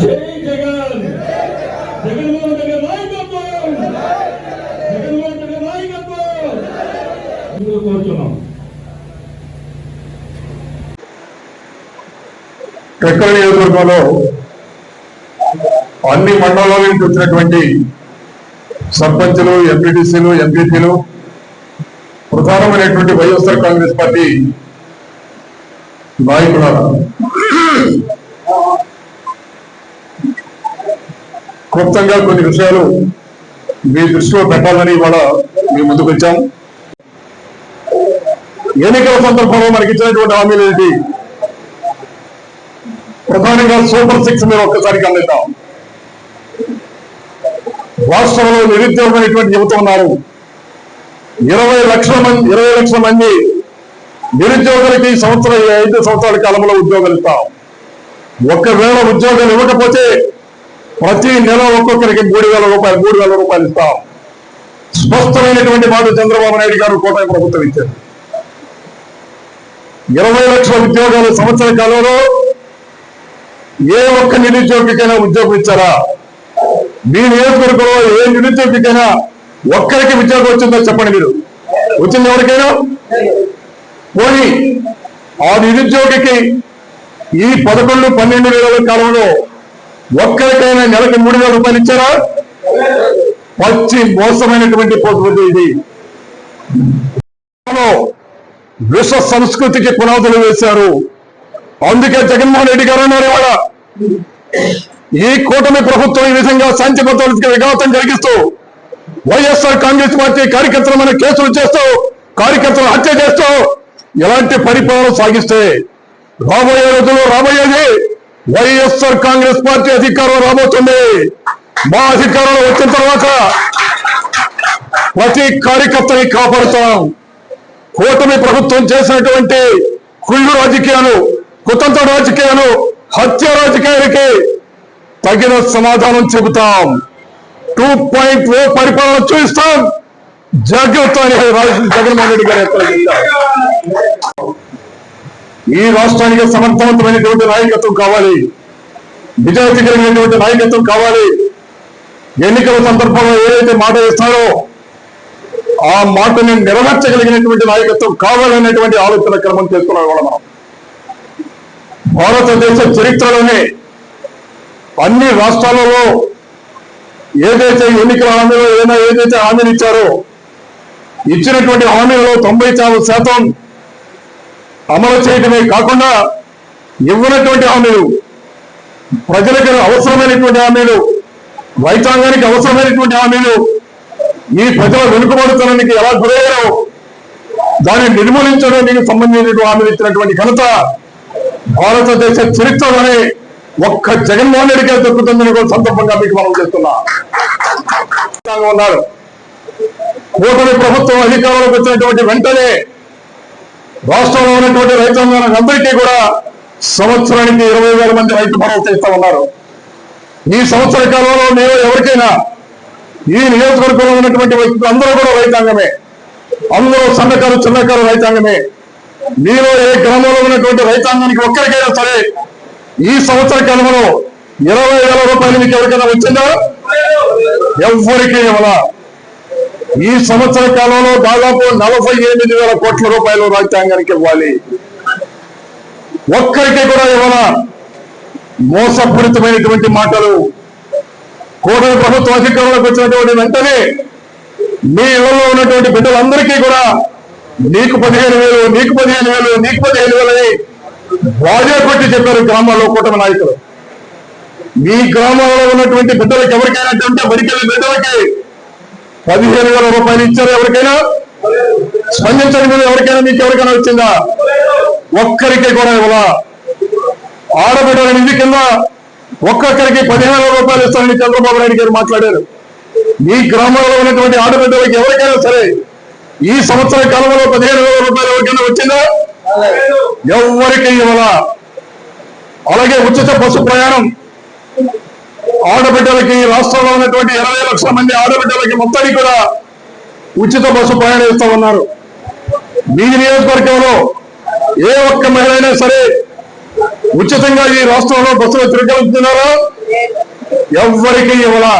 జై జగన్. జగన్మోహన్ రెడ్డి నాయకత్వం. జగన్మోహన్ రెడ్డి నాయకత్వం. కోరుతున్నాం టెక్కల నియోజకవర్గంలో అన్ని మండలాల నుంచి వచ్చినటువంటి సర్పంచులు ఎంపీటీసీలు ఎంపీపీలు ప్రధానమైనటువంటి వైఎస్ఆర్ కాంగ్రెస్ పార్టీ నాయకుల క్లుప్తంగా కొన్ని విషయాలు మీ దృష్టిలో పెట్టాలని ఇవాళ మీ ముందుకు వచ్చాం. ఎన్నికల సందర్భంలో మనకి ఇచ్చినటువంటి హామీలు ఏంటి? ప్రధానంగా సూపర్ సిక్స్ మీద ఒక్కసారి గమనిద్దాం. రాష్ట్రంలో నిరుద్యోగమైనటువంటి యువత ఉన్నారు. ఇరవై లక్షల మంది ఇరవై లక్షల మంది నిరుద్యోగులకి సంవత్సరం ఐదు సంవత్సరాల కాలంలో ఉద్యోగాలు ఇస్తాం. ఒకవేళ ఉద్యోగాలు ఇవ్వకపోతే ప్రతి నెల ఒక్కొక్కరికి మూడు వేల రూపాయలు మూడు వేల రూపాయలు ఇస్తాం. స్పష్టమైనటువంటి మాట చంద్రబాబు నాయుడు గారు కూటమి ప్రభుత్వం ఇచ్చారు. ఇరవై లక్షల ఉద్యోగాలు సంవత్సర కాలంలో ఏ ఒక్క నిరుద్యోగికైనా ఉద్యోగం ఇచ్చారా? మీ నియోజకవర్గంలో ఏ నిరుద్యోగికైనా ఒక్కరికి ఉద్యోగం వచ్చిందో చెప్పండి మీరు? వచ్చింది ఎవరికైనా? పోనీ ఆ నిరుద్యోగికి ఈ పదకొండు పన్నెండు వేల కాలంలో ఒక్కరికైనా నెలకి మూడు వేల రూపాయలు ఇచ్చారా? పచ్చి మోసమైనటువంటి పోతుంది ఇది. విశ్వ సంస్కృతికి పునాదులు వేశారు. అందుకే జగన్మోహన్ రెడ్డి గారు అన్నారు ఇవాళ. ఈ కూటమి ప్రభుత్వం ఈ విధంగా శాంతి భద్రతకి విఘాతం కలిగిస్తూ వైఎస్ఆర్ కాంగ్రెస్ పార్టీ కార్యకర్తల మీద కేసులు చేస్తూ కార్యకర్తలు హత్య చేస్తూ ఎలాంటి పరిపాలన సాగిస్తే రాబోయే రోజుల్లో రాబోయేది వైఎస్ఆర్ కాంగ్రెస్ పార్టీ అధికారం రాబోతుంది. మా అధికారంలో వచ్చిన తర్వాత ప్రతి కార్యకర్తని కాపాడుతాం. కూటమి ప్రభుత్వం చేసినటువంటి కుళ్ళు రాజకీయాలు కుతంత్ర రాజకీయాలు హత్య రాజకీయాలకి తగిన సమాధానం చెబుతాం. టూ పాయింట్ ఓ పరిపాలన చూపిస్తాం. జాగ్రత్త అని రాజ- జగన్మోహన్ రెడ్డి గారు ఈ రాష్ట్రానికి సమర్థవంతమైనటువంటి నాయకత్వం కావాలి. నిజాయితీ కలిగినటువంటి నాయకత్వం కావాలి. ఎన్నికల సందర్భంలో ఏదైతే మాట ఇస్తారో ఆ మాటని నెరవేర్చగలిగినటువంటి నాయకత్వం కావాలనేటువంటి ఆలోచన క్రమం చేస్తున్నాం కూడా మనం. భారతదేశ చరిత్రలోనే అన్ని రాష్ట్రాలలో ఏదైతే ఎన్నికల హామీలో ఏదైనా ఏదైతే హామీలు ఇచ్చారో ఇచ్చినటువంటి హామీలలో తొంభై శాతం అమలు చేయడమే కాకుండా ఇవ్వనటువంటి హామీలు ప్రజలకు అవసరమైనటువంటి హామీలు రైతాంగానికి అవసరమైనటువంటి హామీలు ఈ ప్రజల వెనుకబడుతనానికి ఎలా గురయ్యారో దాన్ని నిర్మూలించడానికి సంబంధించిన హామీలు ఇచ్చినటువంటి ఘనత భారతదేశ చరిత్రలోనే ఒక్క జగన్మోహన్ రెడ్డికే దొరుకుతుందని కూడా సందర్భంగా మీకు మనం చేస్తున్నా ఉన్నారు. కూటమి ప్రభుత్వం అధికారంలోకి వచ్చినటువంటి వెంటనే రాష్ట్రంలో ఉన్నటువంటి రైతాంగానికి అందరికీ కూడా సంవత్సరానికి ఇరవై వేల మంది రైతు భరోసా ఇస్తా ఉన్నారు. ఈ సంవత్సర కాలంలో నేను ఎవరికైనా ఈ నియోజకవర్గంలో ఉన్నటువంటి వ్యక్తులు అందరూ కూడా రైతాంగమే. అందరూ సన్నకారు చిన్నకారు రైతాంగమే. మీలో ఏ గ్రామంలో ఉన్నటువంటి రైతాంగానికి ఒక్కరికైనా సరే ఈ సంవత్సర కాలంలో ఇరవై వేల రూపాయలు మీకు ఎవరికైనా వచ్చిందా? ఎవ్వరికీ ఇవ్వాల? ఈ సంవత్సర కాలంలో దాదాపు నలభై ఎనిమిది వేల కోట్ల రూపాయలు రాజ్యాంగానికి ఇవ్వాలి. ఒక్కరికి కూడా ఇవ్వాల. మోసపూరితమైనటువంటి మాటలు. కూటమి ప్రభుత్వం అధికారంలోకి వచ్చినటువంటి వెంటనే మీ ఇళ్ళలో ఉన్నటువంటి బిడ్డలందరికీ కూడా నీకు పదిహేను వేలు నీకు పదిహేను వేలు నీకు పదిహేను వేలు అని వాజే కొట్టి చెప్పారు గ్రామాల్లో కూటమి నాయకులు. మీ గ్రామాల్లో ఉన్నటువంటి బిడ్డలకు ఎవరికైనా అంటే బడికెళ్ళి బిడ్డలకి పదిహేను వేల రూపాయలు ఇచ్చారు ఎవరికైనా? స్పందించడం మీద ఎవరికైనా మీకు ఎవరికైనా వచ్చిందా? ఒక్కరికి కూడా ఇవ్వాలా. ఆడబిడ్డల నిధి కింద ఒక్కొక్కరికి పదిహేను వేల రూపాయలు ఇస్తారని చంద్రబాబు నాయుడు గారు మాట్లాడారు. మీ గ్రామంలో ఉన్నటువంటి ఆడబిడ్డలకి ఎవరికైనా సరే ఈ సంవత్సర కాలంలో పదిహేను వేల రూపాయలు ఎవరికైనా వచ్చిందా? ఎవరికి ఇవ్వాలా. అలాగే ఉచిత బస్సు ప్రయాణం ఆడబిడ్డలకి రాష్ట్రంలో ఉన్నటువంటి ఇరవై లక్షల మంది ఆడబిడ్డలకి మొత్తానికి కూడా ఉచిత బస్సు ప్రయాణం ఇస్తా ఉన్నారు. మీ నియోజకవర్గంలో ఏ ఒక్క మహిళ అయినా సరే ఉచితంగా ఈ రాష్ట్రంలో బస్సులు తిరగలుగుతున్నారా ఎవ్వరికి ఇవ్వలా?